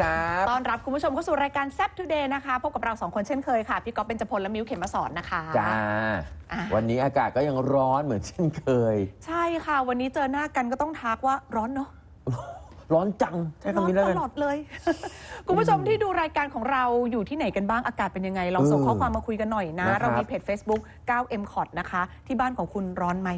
ครับต้อนรับคุณผู้ชมเข้าสู่รายการแซ p ทูเดย์นะคะ พบกับเราสองคนเช่นเคยค่ะ พี่ก๊อฟเป็นจพลและมิวเข็มมาสอนนะคะ จ้า อะ วันนี้อากาศก็ยังร้อนเหมือนเช่นเคย ใช่ค่ะ วันนี้เจอหน้ากันก็ต้องทักว่าร้อนเนาะ ร้อนจัง ใช้ร้อคำนนี้แล้วตกัน ลอดเลย คุณผู้ชมที่ดูรายการของเราอยู่ที่ไหนกันบ้างอากาศเป็นยังไง ลองส่งเออข้อความมาคุยกันหน่อยนะ นะครับ เรามีเพจ Facebook 9M c o t นะคะ ที่บ้านของคุณร้อนไหม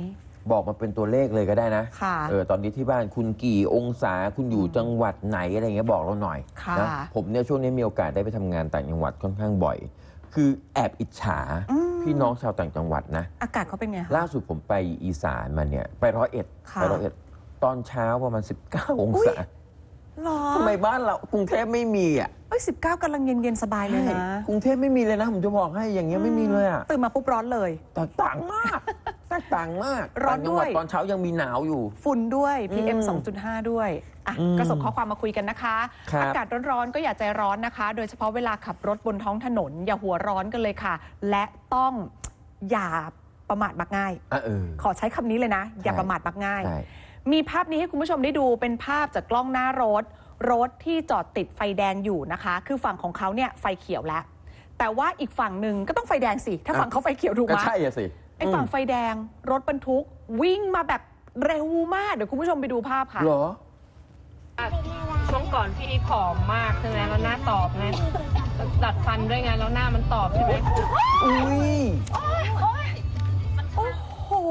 บอกมาเป็นตัวเลขเลยก็ได้นะค่ะเออตอนนี้ที่บ้านคุณกี่องศาคุณอยู่จังหวัดไหนอะไรเงี้ยบอกเราหน่อยค่ะนะผมเนี่ยช่วงนี้มีโอกาสได้ไปทำงานต่างจังหวัดค่อนข้างบ่อย คือแอบอิจฉาอืม พี่น้องชาวต่างจังหวัดนะ อากาศเขาเป็นไงคะ ล่าสุดผมไปอีสานมาเนี่ยไปร้อยเอ็ดค่ะ ไปร้อยเอ็ดตอนเช้าประมาณ 19 องศาหรอทำไมบ้านเรากรุงเทพไม่มีอะเอ้ยสิบเก้ากำลังเย็นๆสบายเลยนะกรุงเทพไม่มีเลยนะ ผมจะบอกให้อย่างเงี้ยไม่มีเลยอะตื่นมาปุ๊บร้อนเลยแตกต่างมาก แตกต่างมากร้อนต่างจังหวัดด้วยตอนเช้ายังมีหนาวอยู่ ฝุ่นด้วย PM อืม2.5 ด้วยอะอืมก็ส่งข้อความมาคุยกันนะคะ ครับ อากาศร้อนๆ ก็อย่าใจร้อนนะคะ โดยเฉพาะเวลาขับรถบนท้องถนน อย่าหัวร้อนกันเลยค่ะ และต้องอย่าประมาทมักง่าย อะเออ ขอใช้คำนี้เลยนะ อย่าใช่ ประมาทมักง่าย ใช่ มีภาพนี้ให้คุณผู้ชมได้ดูเป็นภาพจากกล้องหน้ารถ รถที่จอดติดไฟแดงอยู่นะคะ คือฝั่งของเขาเนี่ยไฟเขียวแล้ว แต่ว่าอีกฝั่งหนึ่งก็ต้องไฟแดงสิ ถ้าฝั่งเขาไฟเขียวถูกก็ไหมใช่อะสิไอ้ฝั่งมไฟแดงรถบรรทุก วิ่งมาแบบเร็วมาก เดี๋ยวคุณผู้ชมไปดูภาพค่ะ เหรอ ช่วงก่อนพี่ผอมมากใช่ไหมแล้วหน้าตอบไงดัดฟันด้วยไงแล้วหน้ามันตอบใช่ไหมอุ้ย โอ้โห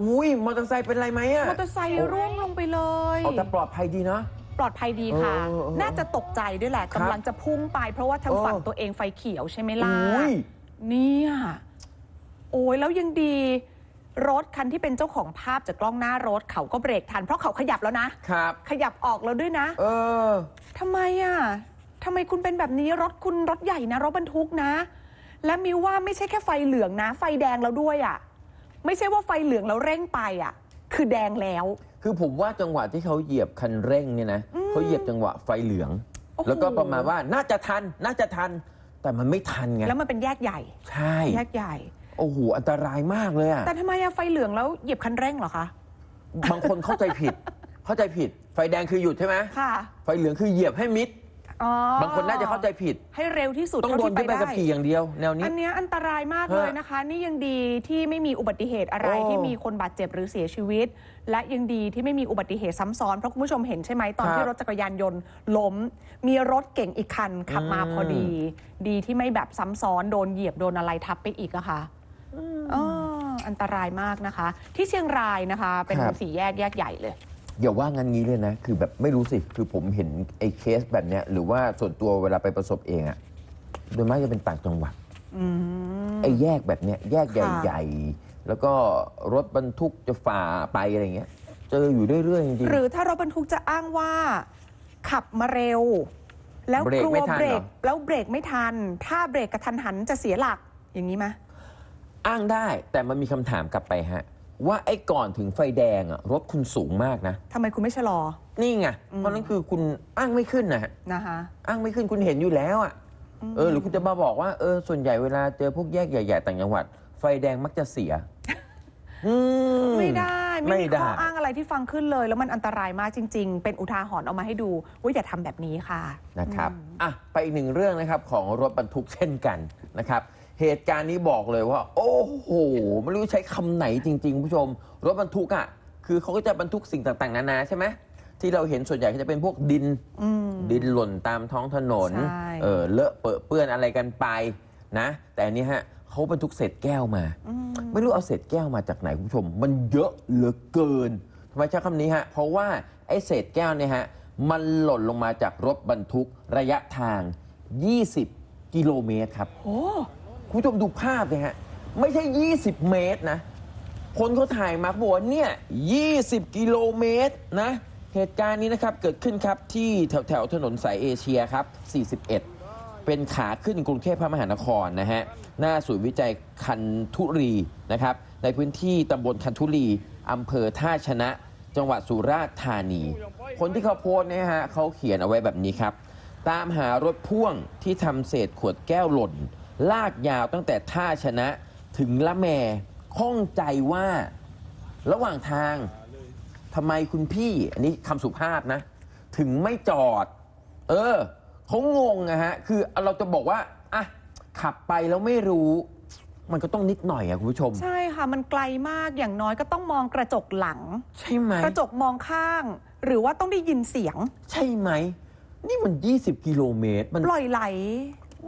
อุ้ย มอเตอร์ไซค์เป็นไรไหมอะมอเตอร์ไซค์ร่วงลงไปเลย เอาแต่ปลอดภัยดีนะ ปลอดภัยดีค่ะ เออเออเออน่าจะตกใจด้วยแหละครับกำลังจะพุ่งไป เพราะว่าทางเออฝั่งตัวเองไฟเขียวใช่ไหมล่ะอุ้ย เนี่ย โอ้ยแล้วยังดี รถคันที่เป็นเจ้าของภาพจากกล้องหน้ารถเขาก็เบรกทัน เพราะเขาขยับแล้วนะ ครับ ขยับออกแล้วด้วยนะ เออ ทำไมอะทำไมคุณเป็นแบบนี้รถคุณรถใหญ่นะ รถบรรทุกนะ และมิวว่าไม่ใช่แค่ไฟเหลืองนะ ไฟแดงแล้วด้วยอะ ไม่ใช่ว่าไฟเหลืองแล้วเร่งไปอะ คือแดงแล้ว คือผมว่าจังหวะที่เขาเหยียบคันเร่งเนี่ยนะเขาเหยียบจังหวะไฟเหลือง โอ้โห แล้วก็ประมาณว่าน่าจะทัน น่าจะทัน แต่มันไม่ทันไง แล้วมันเป็นแยกใหญ่ ใช่ แยกใหญ่ โอ้โหอันตรายมากเลยอะแต่ทำไมอะไฟเหลืองแล้วเหยียบคันเร่งเหรอคะ บางคนเข้าใจผิด เข้าใจผิด ไฟแดงคือหยุดใช่ไหมค่ะไฟเหลืองคือเหยียบให้มิดอ๋อบางคนน่าจะเข้าใจผิด ให้เร็วที่สุดต้องเท่าโดนที่ยึดไปใบได้ขับขี่อย่างเดียว แนวนี้ อันเนี้ยอันตรายมากเลยฮะนะคะ นี่ยังดีที่ไม่มีอุบัติเหตุอะไรโอ้ที่มีคนบาดเจ็บหรือเสียชีวิต และยังดีที่ไม่มีอุบัติเหตุซ้ำซ้อนเพราะคุณผู้ชมเห็นใช่ไหมตอนครับที่รถจักรยานยนต์ล้ม มีรถเก่งอีกคันขับมาอืม พอดี ดีที่ไม่แบบซ้ำซ้อนโดนเหยียบโดนอะไรทับไปอีกอะค่ะ อ๋ออันตรายมากนะคะ ที่เชียงรายนะคะ เป็นครับ สี่แยกแยกใหญ่เลย อย่าว่างั้นงี้เลยนะ คือแบบไม่รู้สิ คือผมเห็นไอ้เคสแบบเนี้ย หรือว่าส่วนตัวเวลาไปประสบเองอะโดยมากจะเป็นต่างจังหวัด อืม ไอ้แยกแบบเนี้ยแยกค่ะใหญ่ๆ แล้วก็รถบรรทุกจะฝ่าไปอะไรเงี้ย เจออยู่เรื่อยๆจริง หรือถ้ารถบรรทุกจะอ้างว่า ขับมาเร็ว แล้วเบรกกลัวไม่ทันเบรเหรกอแล้วเบรกไม่ทัน ถ้าเบรกกระทันหันจะเสียหลักอย่างนี้ไหม ๆ อ้างได้แต่มันมีคำถามกลับไปฮะ ว่าไอ้ก่อนถึงไฟแดงอะรถคุณสูงมากนะ ทำไมคุณไม่ชะลอ นี่ไงอืม เพราะนั้นคือคุณอ้างไม่ขึ้นนะฮะนะคะอ้างไม่ขึ้นคุณเห็นอยู่แล้วอะเออหรือคุณจะมาบอกว่าเออส่วนใหญ่เวลาเจอพวกแยกใหญ่ๆต่างจังหวัด ไฟแดงมักจะเสียอืไม่ได้ไม่มีได้ข้ออ้างอะไรที่ฟังขึ้นเลย แล้วมันอันตรายมากจริง ๆ เป็นอุทาหรณ์เอามาให้ดูว่าอย่าทำแบบนี้ค่ะนะครับอะ ไปอีกหนึ่งเรื่องนะครับของรถบรรทุกเช่นกันนะครับ เหตุการณ์นี้บอกเลยว่า โอ้โหไม่รู้ใช้คำไหนจริง ๆ ผู้ชม รถบรรทุกอะคือเขาก็จะบรรทุกสิ่งต่างๆ นานาใช่ไหมที่เราเห็นส่วนใหญ่ก็จะเป็นพวกดิน อืม ดินหล่นตามท้องถนน ใช่ เออเลอะเปอะเปื้อนอะไรกันไปนะ แต่อันนี้ฮะเขาบรรทุกเศษแก้วมา อืม ไม่รู้เอาเศษแก้วมาจากไหนคุณผู้ชม มันเยอะเหลือเกินทำไมใช้คำนี้ฮะ เพราะว่าไอ้เศษแก้วเนี่ยฮะ มันหล่นลงมาจากรถบรรทุกระยะทาง 20 กิโลเมตรครับ โอ้ คุณผู้ชมดูภาพเลยฮะ ไม่ใช่ 20 เมตรนะ คนเขาถ่ายมาเขาบอกว่าเนี่ย 20 กิโลเมตรนะ เหตุการณ์นี้นะครับ เกิดขึ้นครับที่แถวแถวถนนสายเอเชียครับ 41 เป็นขาขึ้นกรุงเทพพระมหานครนะฮะ หน้าศูนย์วิจัยคันทุรีนะครับ ในพื้นที่ตำบลคันทุรีอำเภอท่าชนะ จังหวัดสุราษฎร์ธานี คนที่เขาโพสต์เนี่ยฮะเขาเขียนเอาไว้แบบนี้ครับ ตามหารถพ่วงที่ทำเศษขวดแก้วหล่น ลากยาวตั้งแต่ท่าชนะถึงละแมข้องใจว่าระหว่างทางทำไมคุณพี่ อันนี้คำสุภาพนะ ถึงไม่จอด เออเขางงนะฮะ คือเราจะบอกว่าอะขับไปแล้วไม่รู้ มันก็ต้องนิดหน่อยอะคุณผู้ชม ใช่ค่ะ มันไกลมากอย่างน้อยก็ต้องมองกระจกหลัง ใช่ไหมกระจกมองข้าง หรือว่าต้องได้ยินเสียง ใช่ไหม นี่มัน 20 กิโลเมตรมันปล่อยไหล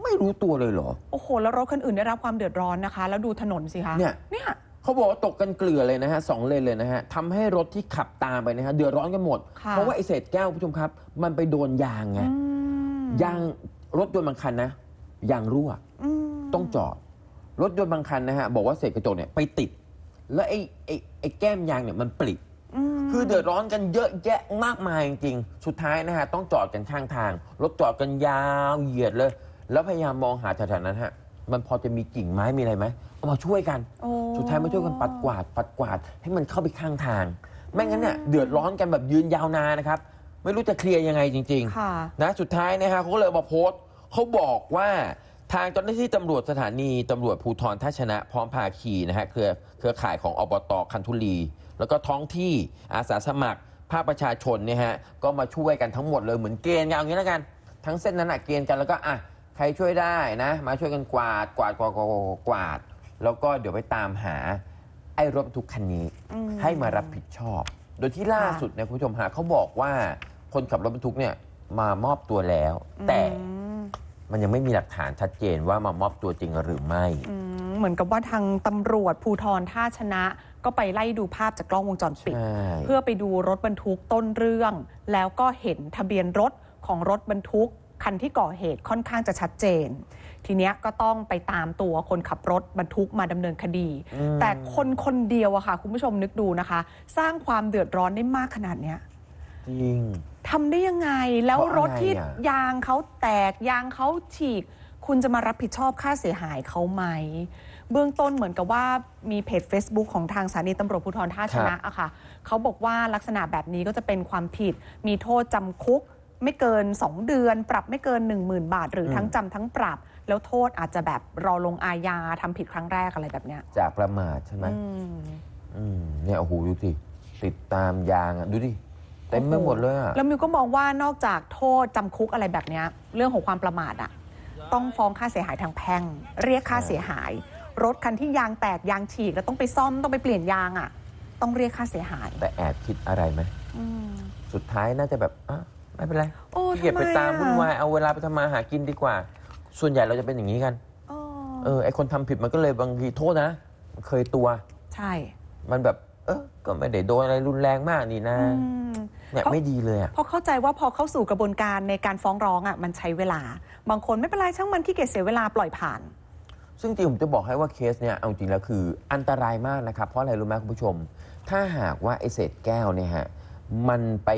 ไม่รู้ตัวเลยเหรอ โอ้โห แล้วรถคันอื่นได้รับความเดือดร้อนนะคะ แล้วดูถนนสิคะเนี่ย เนี่ยเขาบอกว่าตกกันเกลือเลยนะฮะสองเลนเลยนะฮะทำให้รถที่ขับตามไปนะฮะเดือดร้อนกันหมด ค่ะเพราะว่าไอเศษแก้วคุณผู้ชมครับ มันไปโดนยางไง อืมยางรถยนต์บางคันนะยางรั่ว อืมต้องจอด รถยนต์บางคันนะฮะ บอกว่าเศษกระจกเนี่ยไปติด แล้วไอ้ไอ้ไอ้แก้มยางเนี่ยมันปริม คือเดือดร้อนกันเยอะแยะมากมายจริงๆ สุดท้ายนะฮะ ต้องจอดกันข้างทาง รถจอดกันยาวเหยียดเลย แล้วพยายามมองหาแถวๆนั้นฮะ มันพอจะมีกิ่งไม้มีอะไรไหมเอามาช่วยกัน โอ้ สุดท้ายมาช่วยกันปัดกวาด ปัดกวาด ให้มันเข้าไปข้างทาง ไม่งั้นเนี่ยเดือดร้อนกันแบบยืนยาวนานนะครับ ไม่รู้จะเคลียร์ยังไงจริง ๆ ค่ะ นะสุดท้ายนะฮะเขาก็เลยเอามาโพสต์เขาบอกว่าทางเจ้าหน้าที่ตำรวจสถานีตำรวจภูธรท่าชนะ พร้อมภาคีนะฮะเครือเครือข่ายของอบตคันธุรี แล้วก็ท้องที่อาสาสมัคร ภาคประชาชนเนี่ยฮะก็มาช่วยกันทั้งหมดเลยเหมือนเกณฑ์กันเอางี้แล้วกัน ทั้งเส้นนั้นอะเกณฑ์กันแล้วก็อะ ใครช่วยได้นะ มาช่วยกันกวาดกวาดกวาดกวาดกวาดกวาด แล้วก็เดี๋ยวไปตามหา ไอ้รถบรรทุกคันนี้ อืม ให้มารับผิดชอบ โดยที่ล่าสุดเนี่ยคุณผู้ชมฮะเขาบอกว่าคนขับรถบรรทุกเนี่ยมามอบตัวแล้ว แต่อืมมันยังไม่มีหลักฐานชัดเจนว่ามามอบตัวจริงหรือไม่ อืมเหมือนกับว่าทางตำรวจภูทรท่าชนะ ก็ไปไล่ดูภาพจากกล้องวงจรปิด ใช่ เพื่อไปดูรถบรรทุกต้นเรื่อง แล้วก็เห็นทะเบียนรถของรถบรรทุก คันที่ก่อเหตุค่อนข้างจะชัดเจน ทีเนี้ยก็ต้องไปตามตัวคนขับรถบรรทุกมาดำเนินคดีอืมแต่คนคนเดียวอะค่ะ คุณผู้ชมนึกดูนะคะ สร้างความเดือดร้อนได้มากขนาดเนี้ย จริง ทำได้ยังไงแล้วเพราะอะไรรถที่อะยางเขาแตกยางเขาฉีก คุณจะมารับผิดชอบค่าเสียหายเขาไหม เบื้องต้นเหมือนกับว่ามีเพจ Facebook ของทางสถานีตำรวจภูธรท่าชนะอะค่ะเขาบอกว่าลักษณะแบบนี้ก็จะเป็นความผิด มีโทษจำคุก ไม่เกิน 2 เดือน ปรับไม่เกิน 10,000 บาท หรือทั้งจำทั้งปรับ แล้วโทษอาจจะแบบรอลงอาญาทำผิดครั้งแรกอะไรแบบเนี้ยจากประมาทใช่ไหมอืมอืมเนี่ยโอ้โหดูสิติดตามยางอะดูดิเต็มไปหมดเลยอะแล้วมิวก็มองว่านอกจากโทษจำคุกอะไรแบบเนี้ยเรื่องของความประมาทอะต้องฟ้องค่าเสียหายทางแพ่ง เรียกค่าเสียหาย รถคันที่ยางแตกยางฉีกแล้วต้องไปซ่อมต้องไปเปลี่ยนยางอะต้องเรียกค่าเสียหายแต่แอบคิดอะไรไหมอืม สุดท้ายน่าจะแบบอะ ไม่เป็นไรโอ้ขี้เกียจทำไมไปตามอะวุ่นวายเอาเวลาไปทำมาหากินดีกว่า ส่วนใหญ่เราจะเป็นอย่างนี้กันอ๋อเออไอคนทำผิดมันก็เลยบางทีโทษนะเคยตัว ใช่ มันแบบ เออก็ไม่ได้โดนอะไรรุนแรงมากนี่นะอืมเนี่ยเพราะไม่ดีเลยอะเพราะเข้าใจว่าพอเข้าสู่กระบวนการในการฟ้องร้องอะมันใช้เวลา บางคนไม่เป็นไรช่างมันขี้เกียจเสียเวลาปล่อยผ่าน ซึ่งจริงผมจะบอกให้ว่าเคสเนี่ยเอาจริงแล้วคืออันตรายมากนะครับ เพราะอะไรรู้ไหมคุณผู้ชม ถ้าหากว่าไอเศษแก้วเนี่ยฮะมันไป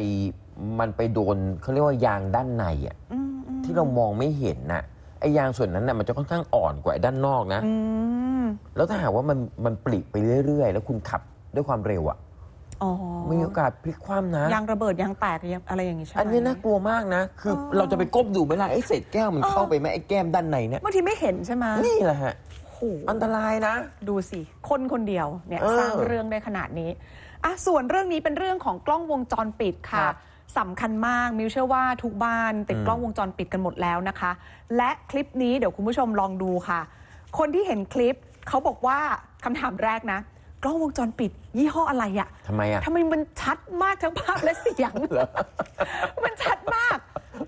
มันไปโดนเขาเรียกว่ายางด้านในอะอืมอืมที่เรามองไม่เห็นน่ะไอยางส่วนนั้นน่ะมันจะค่อนข้างอ่อนกว่าไอ้ด้านนอกนะ อืมแล้วถ้าหากว่ามันมันปลิไปเรื่อย ๆ แล้วคุณขับด้วยความเร็วอะอ๋อมีโอกาสพลิกคว่ำนะ ยางระเบิดยางแตกอะไรอย่างงี้ใช่ไหม อันนี้น่ากลัวมากนะ คือเออ เราจะไปก้มดูไหมล่ะไอ้เศษแก้วมันเออเข้าไปไหมไอ้แก้มด้านในเนี่ยบางทีไม่เห็นใช่ไหมนี่แหละฮะ โอ้โห อันตรายนะ ดูสิ คนคนเดียวเนี่ยเออสร้างเรื่องได้ขนาดนี้อะส่วนเรื่องนี้เป็นเรื่องของกล้องวงจรปิดค่ะ ครับ สำคัญมากมิวเชื่อว่าทุกบ้านติดอืมกล้องวงจรปิดกันหมดแล้วนะคะ และคลิปนี้เดี๋ยวคุณผู้ชมลองดูค่ะ คนที่เห็นคลิปเขาบอกว่าคำถามแรกนะ กล้องวงจรปิด ยี่ห้ออะไรอะทำไมอะทำไมมันชัดมากทั้งภาพและเสียงเหรอมันชัดมาก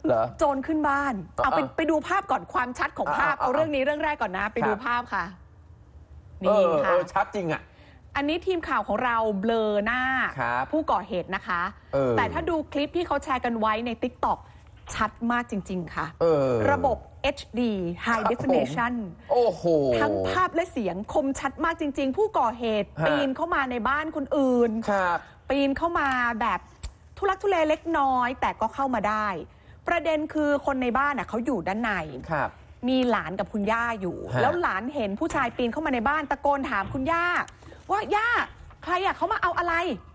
เหรอโจรขึ้นบ้านเอาไปอะไปดูภาพก่อนความชัดของภาพอะอะเอาเรื่องนี้เรื่องแรกก่อนนะ ไปดูครับภาพค่ะเอนี่อค่ะเออชัดจริงอะ อันนี้ทีมข่าวของเราเบลอหน้า ครับผู้ก่อเหตุนะคะ เออ แต่ถ้าดูคลิปที่เขาแชร์กันไว้ใน t ิ k t o k ชัดมากจริง ๆ ค่ะ เออระบบ HD High ครับ Definition โอ้โห ทั้งภาพและเสียงคมชัดมากจริง ๆ ผู้ก่อเหตุฮะ ปีนเข้ามาในบ้านคนอื่น ครับ ปีนเข้ามาแบบทุลักทุเลเล็กน้อย แต่ก็เข้ามาได้ ประเด็นคือคนในบ้านน่ะเขาอยู่ด้านใน ครับ มีหลานกับคุณย่าอยู่ ฮะแล้วหลานเห็นผู้ชายปีนเข้ามาในบ้านตะโกนถามคุณย่า ว่าย่าใครอะเขามาเอาอะไร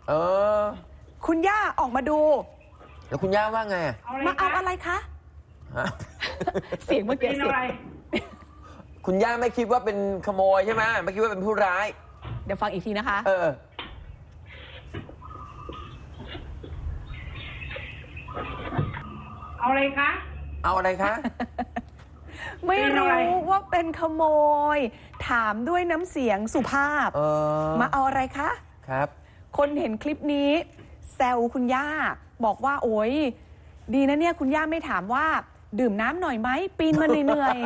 เออ คุณย่าออกมาดู แล้วคุณย่าว่าไงอะมาเอาอะไรคะ ฮะ เสียงเมื่อกี้เสียงคุณย่าไม่คิดว่าเป็นขโมยใช่ไหมไม่คิดว่าเป็นผู้ร้าย เดี๋ยวฟังอีกทีนะคะ เอออเอาอะไรคะ เอาอะไรคะ ไม่เป็นอะรู้ไรว่าเป็นขโมย ถามด้วยน้ำเสียงสุภาพ เออมาเอาอะไรคะ ครับ คนเห็นคลิปนี้ แซวคุณย่า บอกว่าโอ้ยดีนะเนี่ยคุณย่าไม่ถามว่า ดื่มน้ำหน่อยไหม ปีนมาเหนื่อย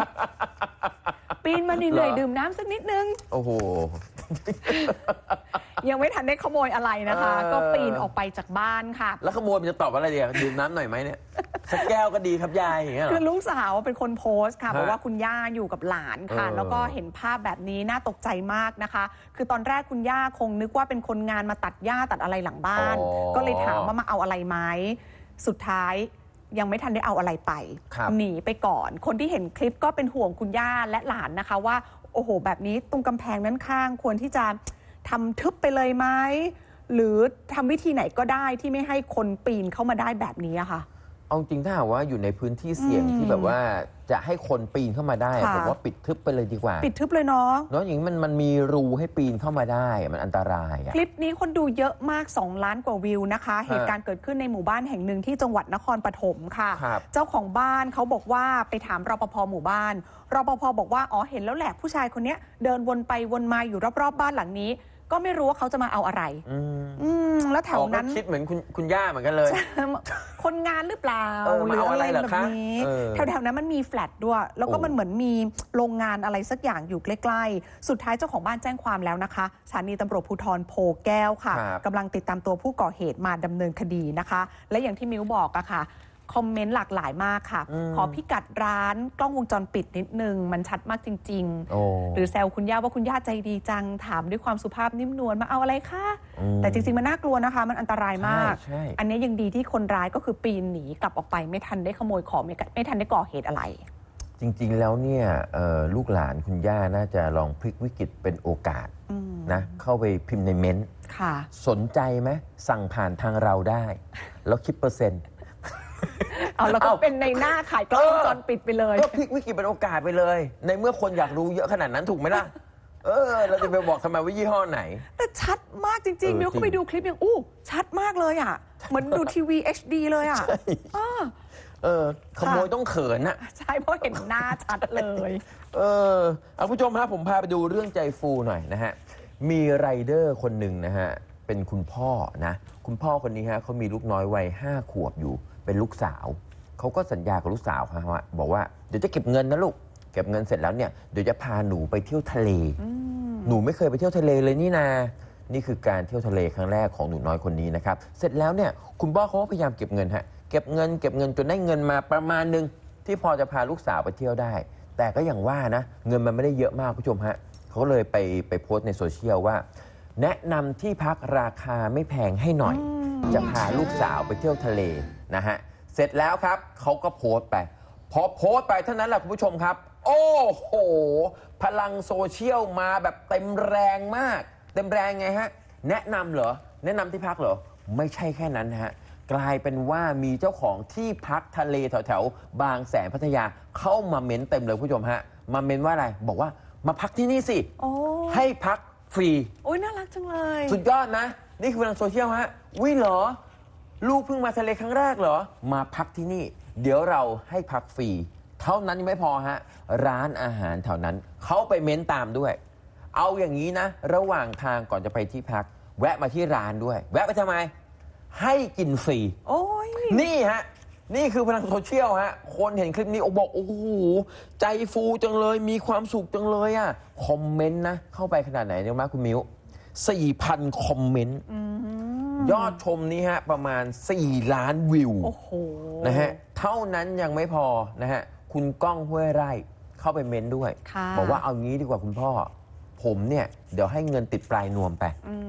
ๆปีนมาเหนื่อยเหรอๆดื่มน้ำสักนิดนึง โอ้โห ยังไม่ทันได้ขโมยอะไรนะคะ เออ ก็ปีนออกไปจากบ้านค่ะ แล้วขโมยมันจะตอบว่าอะไรเดียวดื่มน้ำหน่อยไหมเนี่ย สักแก้วก็ดีครับยายอย่างเงี้ยเหรคืออลูกสาวเป็นคนโพสต์ค่ะ ฮะบอกว่าคุณย่าอยู่กับหลานค่ะ เออแล้วก็เห็นภาพแบบนี้น่าตกใจมากนะคะ คือตอนแรกคุณย่าคงนึกว่าเป็นคนงานมาตัดหญ้าตัดอะไรหลังบ้าน อ๋อก็เลยถามว่ามาเอาอะไรไหมสุดท้ายยังไม่ทันได้เอาอะไรไป ครับ หนีไปก่อน คนที่เห็นคลิปก็เป็นห่วงคุณย่าและหลานนะคะว่า โอ้โห แบบนี้ตรงกำแพงนั้นข้างควรที่จะทำทึบไปเลยไหมหรือทำวิธีไหนก็ได้ที่ไม่ให้คนปีนเข้ามาได้แบบนี้อะค่ะ เอาจริงถ้าหากว่าอยู่ในพื้นที่เสี่ยงอืม ที่แบบว่าจะให้คนปีนเข้ามาได้ค่ะ ผมว่าปิดทึบไปเลยดีกว่าปิดทึบเลยเนาะ เนาะอย่างนี้มันมันมีรูให้ปีนเข้ามาได้มันอันตรายอะ คลิปนี้คนดูเยอะมาก 2 ล้านกว่าวิวนะคะ เหตุการณ์เกิดขึ้นในหมู่บ้านแห่งหนึ่งที่จังหวัดนครปฐมค่ะ ครับเจ้าของบ้านเขาบอกว่าไปถามรปภหมู่บ้านรปภบอกว่าอ๋อเห็นแล้วแหละผู้ชายคนเนี้ยเดินวนไปวนมาอยู่รอบๆบ้านหลังนี้ ก็ไม่รู้ว่าเขาจะมาเอาอะไร อืมอืมแล้วแถวนั้น อ๋อก็คิดเหมือนคุณคุณย่าเหมือนกันเลย คนงานหรือเปล่าเออมาเอาอะไรเหรอแบบคะนี้เออแถวๆนั้นมันมีแฟลตด้วย แล้วก็โอ้ มันเหมือนมีโรงงานอะไรสักอย่างอยู่ใกล้ๆ สุดท้ายเจ้าของบ้านแจ้งความแล้วนะคะสถานีตำรวจภูธรโพแก้วค่ะครับ กำลังติดตามตัวผู้ก่อเหตุมาดำเนินคดีนะคะ และอย่างที่มิ้วบอกอะค่ะ คอมเมนต์หลากหลายมากค่ะ อืม ขอพิกัดร้านกล้องวงจรปิดนิดนึง มันชัดมากจริง โอ้ๆ หรือแซวคุณย่าว่าคุณย่าใจดีจัง ถามด้วยความสุภาพนิ่มนวลมาเอาอะไรคะอืมแต่จริง ๆ มันน่ากลัวนะคะ มันอันตรายมาก ใช่ใช่อันนี้ยังดีที่คนร้ายก็คือปีนหนีกลับออกไปไม่ทันได้ขโมยของไม่ไม่ทันได้ก่อเหตุอะไร จริง ๆ แล้วเนี่ยเอ่อลูกหลานคุณย่าน่าจะลองพลิกวิกฤตเป็นโอกาสอืมนะ เข้าไปพิมพ์ในเม้นต์ค่ะ สนใจไหมสั่งผ่านทางเราได้ แล้วคิดเปอร์เซ็นต์ เอาแล้วก็เอ้า เป็นในหน้าขายกล้องวงจรปิดไปเลย ก็พลิกวิกฤตเป็นโอกาสไปเลย ในเมื่อคนอยากรู้เยอะขนาดนั้นถูกไหมล่ะ เออ เราจะไปบอกทำไมว่ายี่ห้อไหน แต่ชัดมากจริงเออๆมิวเข้าไปจริง ดูคลิปยังอู้ ชัดมากเลยอะ เหมือนดูทีวี HD เลยอะอ้อเออ ขโมยต้องเขินอะ ใช่เพราะเห็นหน้าชัดเลย เออเอาผู้ชมฮะผมพาไปดูเรื่องใจฟูหน่อยนะฮะ มีไรเดอร์คนหนึ่งนะฮะ เป็นคุณพ่อนะ คุณพ่อคนนี้ฮะเขามีลูกน้อยวัยห้าขวบอยู่ เป็นลูกสาวเขาก็สัญญากับลูกสาวครับว่าบอกว่าเดี๋ยวจะเก็บเงินนะลูกเก็บเงินเสร็จแล้วเนี่ยเดี๋ยวจะพาหนูไปเที่ยวทะเล หนูไม่เคยไปเที่ยวทะเลเลยนี่นา นี่คือการเที่ยวทะเลครั้งแรกของหนูน้อยคนนี้นะครับ เสร็จแล้วเนี่ยคุณพ่อเขาก็พยายามเก็บเงินฮะเก็บเงินเก็บเงินจนได้เงินมาประมาณหนึงที่พอจะพาลูกสาวไปเที่ยวได้ แต่ก็อย่างว่านะเงินมันไม่ได้เยอะมากคุณผู้ชมฮะเขาก็เลยไปไปโพสต์ในโซเชียลว่า แนะนำที่พักราคาไม่แพงให้หน่อย จะพาลูกสาวไปเที่ยวทะเล นะฮะเสร็จแล้วครับเขาก็โพสต์ไป พอโพสต์ไปเท่านั้นแหละคุณผู้ชมครับ โอ้โห พลังโซเชียลมาแบบเต็มแรงมาก เต็มแรงไงฮะ แนะนำเหรอ แนะนำที่พักเหรอ ไม่ใช่แค่นั้นนะฮะ กลายเป็นว่ามีเจ้าของที่พักทะเลแถวๆบางแสนพัทยาเข้ามาเม้นเต็มเลยคุณผู้ชมฮะ มาเม้นว่าอะไร บอกว่ามาพักที่นี่สิ โอ้ให้พักฟรี โอ้ยน่ารักจังเลย สุดยอดนะ นี่คือพลังโซเชียลฮะวิเหรอ ลูกเพิ่งมาทะเลครั้งแรกเหรอ มาพักที่นี่ เดี๋ยวเราให้พักฟรี เท่านั้นยังไม่พอฮะ ร้านอาหารแถวนั้น เขาไปเม้นตามด้วย เอาอย่างนี้นะ ระหว่างทางก่อนจะไปที่พัก แวะมาที่ร้านด้วย แวะไปทำไม ให้กินฟรี โอ้ย นี่ฮะ นี่คือพลังโซเชียลฮะ คนเห็นคลิปนี้โอ้บอก โอ้โห ใจฟูจังเลย มีความสุขจังเลยอะคอมเมนต์นะ เข้าไปขนาดไหนเนี่ยมาคุณมิ้ว4,000 คอมเมนต์ ยอดชมนี้ฮะประมาณ 4 ล้านวิวโอ้โหนะฮะเท่านั้นยังไม่พอนะฮะคุณก้องห้วยไร่เข้าไปเม้นด้วย ค่ะบอกว่าเอางี้ดีกว่าคุณพ่อ ผมเนี่ย เดี๋ยวให้เงินติดปลายนวมไป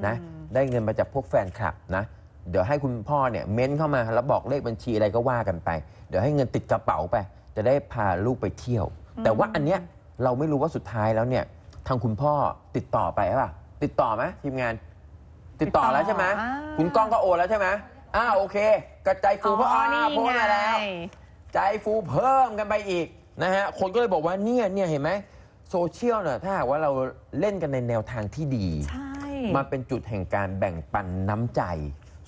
นะ ได้เงินมาจากพวกแฟนคลับนะ เดี๋ยวให้คุณพ่อเนี่ยเม้นเข้ามาแล้วบอกเลขบัญชีอะไรก็ว่ากันไป เดี๋ยวให้เงินติดกระเป๋าไป จะได้พาลูกไปเที่ยว แต่ว่าอันเนี้ยเราไม่รู้ว่าสุดท้ายแล้วเนี่ย ทางคุณพ่อติดต่อไปหรือเปล่าติดต่อไหมทีมงาน ติดต่อแล้วใช่ไหมอ่า คุณก้องก็โอนแล้วใช่ไหมอ้าวโอเคกระจายฟูเพราะอ้านี่โพสไงต์มาแล้ว ใจฟูเพิ่มกันไปอีกนะฮะ คนก็เลยบอกว่าเนี่ยเนี่ยเห็นไหมโซเชียลเนี่ยถ้าหากว่าเราเล่นกันในแนวทางที่ดี ใช่ มันเป็นจุดแห่งการแบ่งปันน้ำใจ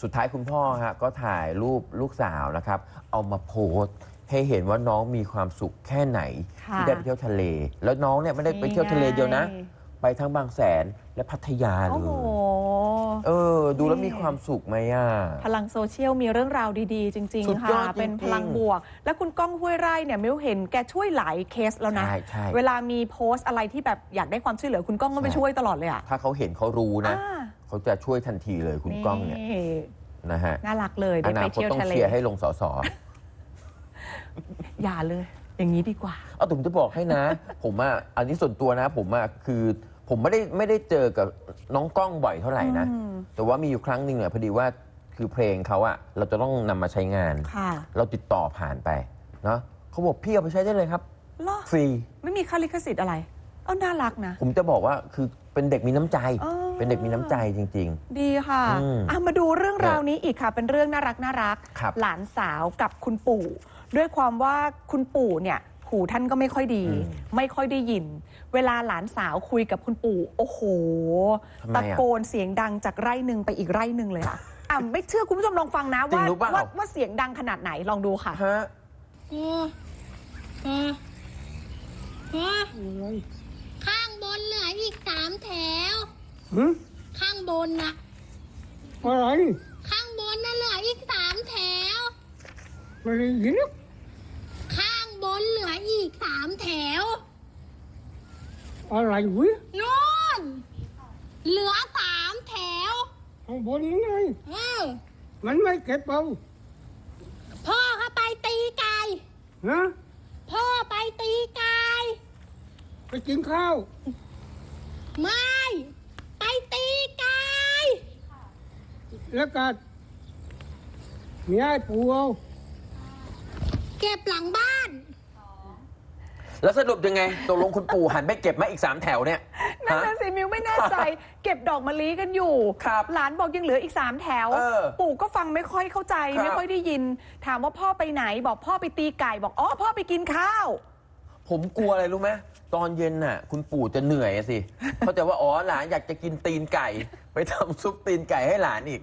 สุดท้ายคุณพ่อฮะก็ถ่ายรูปลูกสาวนะครับ เอามาโพสต์ ให้เห็นว่าน้องมีความสุขแค่ไหน ค่ะที่ได้ไปเที่ยวทะเล แล้วน้องเนี่ยไม่ได้ไปเที่ยวทะเลเดียวนะ นี่ไง ไปทั้งบางแสนและพัทยาเลโอ้โห ย เออ ดูแล้วนี่มีความสุขไหมอะ พลังโซเชียลมีเรื่องราวดีๆ จริง สุดๆ ยอค่ะดเป็นจริงๆพลังบวก และคุณก้องห้วยไร่เนี่ยมิวเห็นแกช่วยหลายเคสแล้วนะ ใช่ใช่เวลามีโพสต์อะไรที่แบบอยากได้ความช่วยเหลือคุณก้องก็ไปใช่ ช่วยตลอดเลยอะถ้าเขาเห็นเขารู้นะ อ่าเขาจะช่วยทันทีเลยคุณก้องเนี่ยนะฮะน่ารักเลยอได้นาไปคตเที่ยวต้องทะเลเชียร์ให้ลงสสอย่าเลย อย่างนี้ดีกว่า เอาผมจะบอกให้นะ ผมอะอันนี้ส่วนตัวนะ ผมอะคือ ผมไม่ได้ไม่ได้เจอกับน้องกล้องบ่อยเท่าไหร่นะ อืม แต่ว่ามีอยู่ครั้งหนึ่งเนี่ยพอดีว่าคือเพลงเขาอะเราจะต้องนำมาใช้งาน ค่ะเราติดต่อผ่านไปเนาะเขาบอกพี่เอาไปใช้ได้เลยครับ เหรอฟรี ไม่มีค่าลิขสิทธิ์อะไร เออน่ารักนะ ผมจะบอกว่าคือเป็นเด็กมีน้ำใจอ๋อเป็นเด็กมีน้ำใจจริง ดีค่ะอืมอะ มาดูเรื่องราวนี้อีกค่ะ เป็นเรื่องน่ารักน่ารัก ครับหลานสาวกับคุณปู่ ด้วยความว่าคุณปู่เนี่ย หูท่านก็ไม่ค่อยดีอืมไม่ค่อยได้ยิน เวลาหลานสาวคุยกับคุณปู่ โอ้โห ทำไมตะอะโกนเสียงดังจากไร่หนึ่งไปอีกไร่หนึ่งเลยค่ะอะไม่เชื่อคุณผู้ชมลองฟังนะจริว่างหรือเปล่า ว่าว่าเสียงดังขนาดไหนลองดูค่ะๆฮะพ่อพ่อพ่อข้างบนเหลืออีกสามแถว หืมข้างบนนะอะไรข้างบนน่ะเหลืออีกสามแถว ไม่ได้ยินหรอกข้าง บนเหลืออีกสามแถว อะไรวินู่น เหลือสามแถว ข้างบนยังไง เออมันไม่เก็บเอาพ่อเขาไปตีไก่นะพ่อไปตีไก่ไปกินข้าว ไม่ ไปตีไก่แล้วก็มีไอ้ปูเอา เก็บหลังบ้าน แล้วสรุปยังไงตกลงคุณปู่หันไปเก็บไหมอีกสามแถวเนี่ยนั่นฮะ น่ะสิมิวไม่แน่ใจ เก็บดอกมะลิกันอยู่ครับหลานบอกยังเหลืออีกสามแถว เออปู่ก็ฟังไม่ค่อยเข้าใจ ครับ ไม่ค่อยได้ยิน ถามว่าพ่อไปไหน บอกพ่อไปตีไก่ บอกอ๋อพ่อไปกินข้าว ผมกลัวอะไรรู้ไหม ตอนเย็นน่ะ คุณปู่จะเหนื่อยอะสิ เขาใจะว่าอ๋อหลานอยากจะกินตีนไก่ ไปทำซุปตีนไก่ให้หลานอีก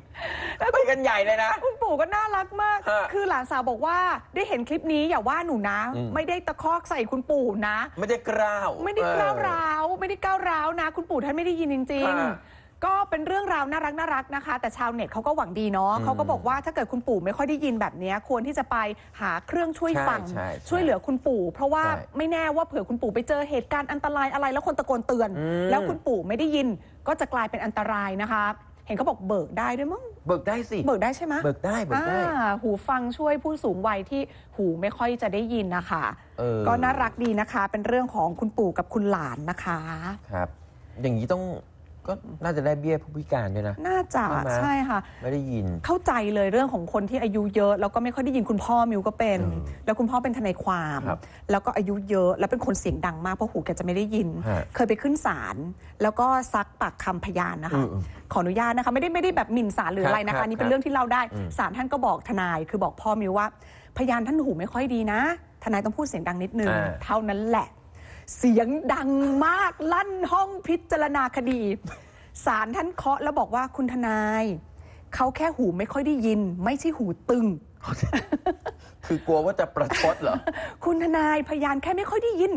ไปกันใหญ่เลยนะ คุณปู่ก็น่ารักมาก ฮะคือหลานสาวบอกว่าได้เห็นคลิปนี้อย่าว่าหนูนะ อืม ไม่ได้ตะคอกใส่คุณปู่นะ ไม่ได้กล้าวไม่ได้ก้าวเออ ร้าว ไม่ได้ก้าวร้าวนะ คุณปู่ท่านไม่ได้ยินจริงฮะๆ ก็เป็นเรื่องราวน่ารักน่ารักนะคะ แต่ชาวเน็ตเขาก็หวังดีเนาะอืมเขาก็บอกว่าถ้าเกิดคุณปู่ไม่ค่อยได้ยินแบบเนี้ยควรที่จะไปหาเครื่องช่วยใช่ฟัง ใช่ใช่ช่วยเหลือคุณปู่ เพราะว่าใช่ไม่แน่ว่าเผื่อคุณปู่ไปเจอเหตุการณ์อันตรายอะไรแล้วคนตะโกนเตือน อืม แล้วคุณปู่ไม่ได้ยินก็จะกลายเป็นอันตรายนะคะ เห็นเขาบอกเบิกได้ด้วยมั้งเบิกได้สิเบิกได้ใช่ไหมเบิกได้เบิกได้ อ่าหูฟังช่วยผู้สูงวัยที่หูไม่ค่อยจะได้ยินนะคะ เออ ก็น่ารักดีนะคะ เป็นเรื่องของคุณปู่กับคุณหลานนะคะ ครับ อย่างนี้ต้อง ก็น่าจะได้เบี้ยผู้พิการด้วยนะ น่าจะใช่ไหม ใช่ค่ะ ไม่ได้ยิน เข้าใจเลยเรื่องของคนที่อายุเยอะ แล้วก็ไม่ค่อยได้ยินคุณพ่อมิวก็เป็น อืมแล้วคุณพ่อเป็นทนายความ ครับแล้วก็อายุเยอะแล้วเป็นคนเสียงดังมากเพราะหูแกจะไม่ได้ยิน ฮะเคยไปขึ้นศาลแล้วก็ซักปากคำพยานนะคะ อืมขออนุญาตนะคะ ไม่ได้ไม่ได้แบบหมิ่นศาลหรืออะไรนะครัคะบนี่เป็นเรื่องที่เล่าได้อืม ศาลท่านก็บอกทนาย คือบอกพ่อมิวว่า พยานท่านหูไม่ค่อยดีนะ ทนายต้องพูดเสียงดังนิดนึงอ่า เท่านั้นแหละ เสียงดังมากลั่นห้องพิจารณาคดีศาลท่านเคาะแล้วบอกว่าคุณทนาย เขาแค่หูไม่ค่อยได้ยิน ไม่ใช่หูตึง คือกลัวว่าจะประชดเหรอ คุณทนายพยานแค่ไม่ค่อยได้ยิน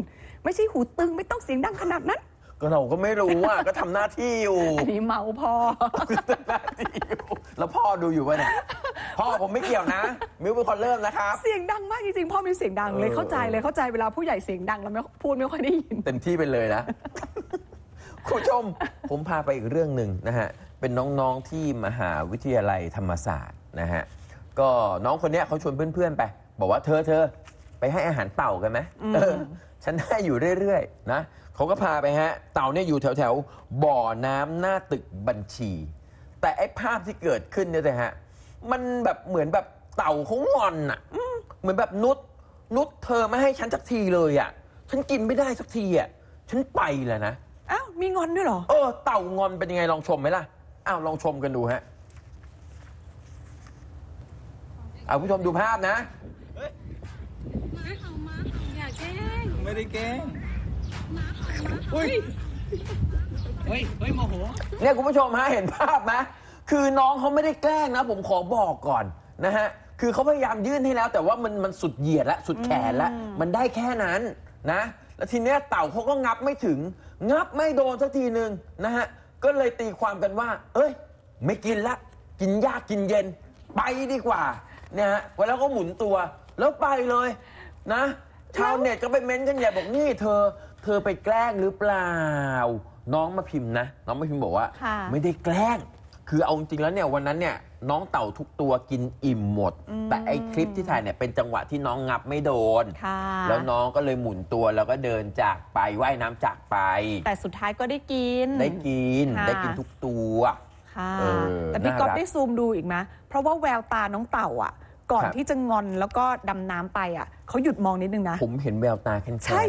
ไม่ใช่หูตึง ไม่ต้องเสียงดังขนาดนั้น ก็เราก็ไม่รู้อะ ก็ทำหน้าที่อยู่อันนี้เมาพอทำหน้าที่อยู่ แล้วพ่อดูอยู่ป่ะเนี่ย พ่อผมไม่เกี่ยวนะ มิวเป็นคนเริ่มนะครับ เสียงดังมากจริงๆพ่อมีเสียงดังเลยเออ เข้าใจเลยเข้าใจเวลาผู้ใหญ่เสียงดังแล้วไม่พูดไม่ค่อยได้ยิน เต็มที่ไปเลยนะ คุณผู้ชม ผมพาไปอีกเรื่องหนึ่งนะฮะ เป็นน้องๆที่มหาวิทยาลัยธรรมศาสตร์นะฮะ ก็น้องคนเนี้ยเขาชวนเพื่อนๆไป บอกว่าเธอเธอไปให้อาหารเต่ากันไหมเออ ฉันได้อยู่เรื่อยๆนะเขาก็พาไปฮะ เต่าเนี่ยอยู่แถวๆบ่อน้ำหน้าตึกบัญชี แต่ไอ้ภาพที่เกิดขึ้นเนี่ยนะฮะมันแบบเหมือนแบบเต่าเขางอนอะอืมเหมือนแบบนุชนุชเธอไม่ให้ฉันสักทีเลยอะฉันกินไม่ได้สักทีอะฉันไปแล้วนะ อ้าว มีงอนด้วยเหรอ เออเต่างอนเป็นยังไงลองชมไหมล่ะ อ้าวลองชมกันดูฮะเอาผู้ชมดูภาพนะ ไม่ได้แกล้งเฮ้ยเฮ้ยเฮ้ยโมโห เนี่ยคุณผู้ชมฮะเห็นภาพไหมคือน้องเขาไม่ได้แกล้งนะ ผมขอบอกก่อนนะฮะคือเขาพยายามยื่นให้แล้ว แต่ว่ามันมันสุดเหยียดละสุดแขนละอืมมันได้แค่นั้นนะ แล้วทีเนี้ยเต่าเขาก็งับไม่ถึง งับไม่โดนสักทีหนึ่งนะฮะก็เลยตีความกันว่า เอ้ย ไม่กินละ กินยากกินเย็น ไปดีกว่าเนี่ยฮะแล้วก็หมุนตัวแล้วไปเลยนะ ชาวเน็ตก็ไปเม้นต์กันใหญ่บอกนี่เธอ เธอไปแกล้งหรือเปล่า น้องมาพิมพ์นะ น้องมาพิมพ์บอกว่า ค่ะ ไม่ได้แกล้ง คือเอาจริงๆแล้วเนี่ยวันนั้นเนี่ยน้องเต่าทุกตัวกินอิ่มหมด อืม แต่ไอ้คลิปที่ถ่ายเนี่ยเป็นจังหวะที่น้องงับไม่โดน ค่ะ แล้วน้องก็เลยหมุนตัวแล้วก็เดินจากไปว่ายน้ำจากไป แต่สุดท้ายก็ได้กิน ได้กินค่ะ ได้กินทุกตัว ค่ะ เออแต่พี่น่าก๊อฟรัก ได้ซูมดูอีกไหมเพราะว่าแววตาน้องเต่าอะ ก่อนครับ ที่จะงอนแล้วก็ดำน้ำไปอะเขาหยุดมองนิดนึงนะ ผมเห็นแววตาแค่ ใช่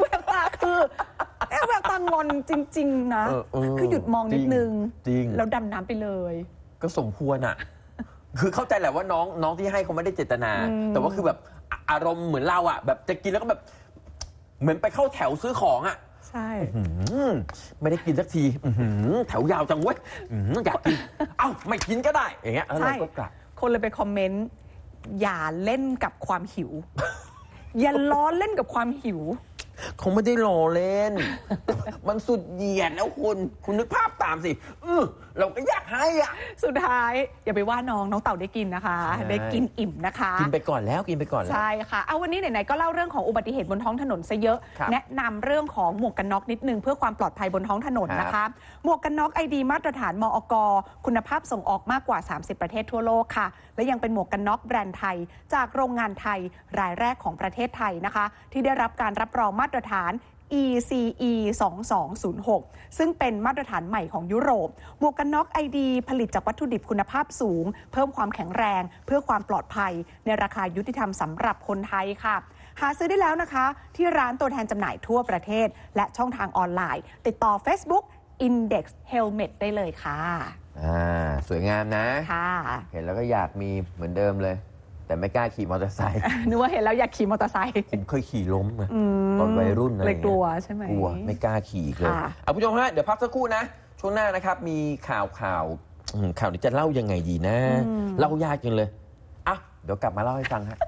แววตาคือเอ๊ะแววตางอนจริง ๆ นะ เออเออคือหยุดมองนิดนึงจริง แล้วดำน้ำไปเลย ก็สมควรอะ คือเข้าใจแหละว่าน้องน้องที่ให้เขาไม่ได้เจตนา อืม แต่ว่าคือแบบอะอารมณ์เหมือนเราอะ แบบจะกินแล้วก็แบบ เหมือนไปเข้าแถวซื้อของอะ ใช่ อื้อหือไม่ได้กินสักทีอื้อหือแถวยาวจังเว้ยอื้อหืออยากกิน เอ้า ไม่กินก็ได้ อย่างเงี้ยแล้วเราก็กลับ คนเลยไปคอมเมนต์ อย่าเล่นกับความหิว อย่าล้อเล่นกับความหิว คงไม่ได้รอเล่น มันสุดเหยียดแล้วคุณ คุณนึกภาพตามสิเออเราก็อยากให้อะ สุดท้ายอย่าไปว่าน้องน้องเต่าได้กินนะคะ ใช่ ได้กินอิ่มนะคะ กินไปก่อนแล้วกินไปก่อนแล้ว ใช่ค่ะเอาวันนี้ไหนๆก็เล่าเรื่องของอุบัติเหตุบนท้องถนนซะเยอะ ครับแนะนำเรื่องของหมวกกันน็อกนิดนึงเพื่อความปลอดภัยบนท้องถนนครับนะคะ หมวกกันน็อกไอดีมาตรฐานมอก คุณภาพส่งออกมากกว่า 30 ประเทศทั่วโลกค่ะ และยังเป็นหมวกกันน็อกแบรนด์ไทย จากโรงงานไทยรายแรกของประเทศไทยนะคะ ที่ได้รับการรับรองมาตรฐาน ECE 2206 ซึ่งเป็นมาตรฐานใหม่ของยุโรป หมวกกันน็อกไอดี ผลิตจากวัตถุดิบคุณภาพสูง เพิ่มความแข็งแรง เพื่อความปลอดภัย ในราคายุติธรรมสำหรับคนไทยค่ะ หาซื้อได้แล้วนะคะ ที่ร้านตัวแทนจำหน่ายทั่วประเทศ และช่องทางออนไลน์ ติดต่อ Facebook Index Helmet ได้เลยค่ะ อ่า สวยงามนะ ค่ะ เห็นแล้วก็อยากมีเหมือนเดิมเลย แต่ไม่กล้าขี่มอเตอร์ไซค์นึกว่าเห็นแล้วอยากขี่มอเตอร์ไซค์ผมเคยขี่ล้มนะอืมตอนวัยรุ่นอะไรเลยงี้กลัวใช่ไหมกลัวไม่กล้าขี่อีกเลยค่ะเอาผู้ชมฮะเดี๋ยวพักสักครู่นะ ช่วงหน้านะครับมีข่าวข่าวอืมข่าวนี้จะเล่ายังไงดีนะ เล่ายากจังเลยอะเดี๋ยวกลับมาเล่าให้ฟังฮะ